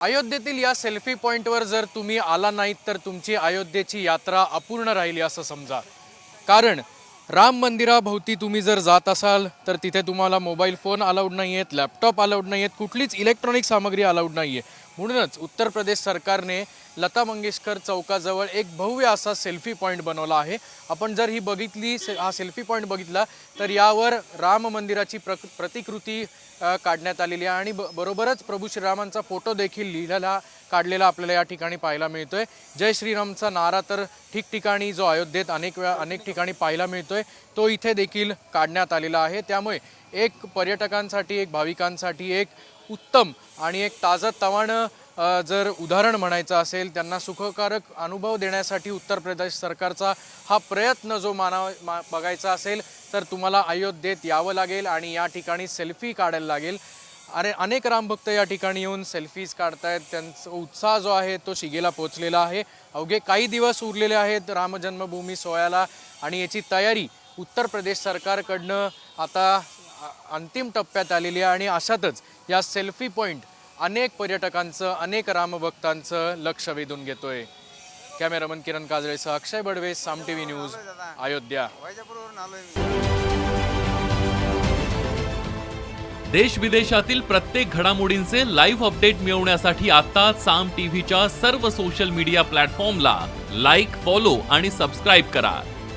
अयोध्येतील या सेल्फी पॉईंटवर जर तुम्ही आला नाहीत तर तुमची अयोध्येची यात्रा अपूर्ण राहिली असं समजा. कारण राम मंदिराभोवती तुम्ही जर जात असाल तर तिथे तुम्हाला मोबाईल फोन अलाउड नाही आहेत लॅपटॉप अलाउड नाही आहेत कुठलीच इलेक्ट्रॉनिक सामग्री अलाउड नाही आहे म्हणूनच उत्तर प्रदेश सरकारने लता मंगेशकर चौकाजवळ एक भव्य असा सेल्फी पॉईंट बनवला आहे. आपण जर ही बघितली से- हा सेल्फी पॉईंट बघितला तर यावर राम मंदिराची प्र प्रतिकृती काढण्यात आलेली आहे आणि ब बरोबरच प्रभू श्रीरामांचा फोटो देखील लिहिलेला काढलेला आपल्याला या ठिकाणी पाहायला मिळतो आहे जय श्रीरामचा नारा तर ठिकठिकाणी जो अयोध्येत अनेक वेळा अनेक ठिकाणी पाहायला मिळतो आहे तो इथे देखील काढण्यात आलेला आहे. त्यामुळे एक पर्यटकांसाठी एक भाविकांसाठी एक उत्तम आणि एक ताजं तवाणं जर उदाहरण म्हणायचं असेल त्यांना सुखकारक अनुभव देण्यासाठी उत्तर प्रदेश सरकारचा हा प्रयत्न जो मानाव मा बघायचा असेल तर तुम्हाला अयोध्येत यावं लागेल आणि या ठिकाणी सेल्फी काढायला लागेल. अरे अनेक रामभक्त या ठिकाणी येऊन सेल्फीज काढतायत. त्यांचा उत्साह जो आहे तो शिगेला पोचलेला आहे. अवघे काही दिवस उरलेले आहेत रामजन्मभूमी सोहळ्याला आणि याची तयारी उत्तर प्रदेश सरकारकडनं आता अंतिम टप्प्यात आलेली आहे आणि अशातच या सेल्फी पॉईंट अनेक पर्यटकांचं अनेक रामभक्तांचं लक्ष वेधून घेतोय. कॅमेरामन किरण काजळेसह Akshay Badve Saam T V news Ayodhya. देश विदेशातील प्रत्येक घडामोडींचे लाईव्ह अपडेट मिळवण्यासाठी आता साम टीव्हीच्या सर्व सोशल मीडिया प्लॅटफॉर्मला लाईक फॉलो आणि सबस्क्राईब करा.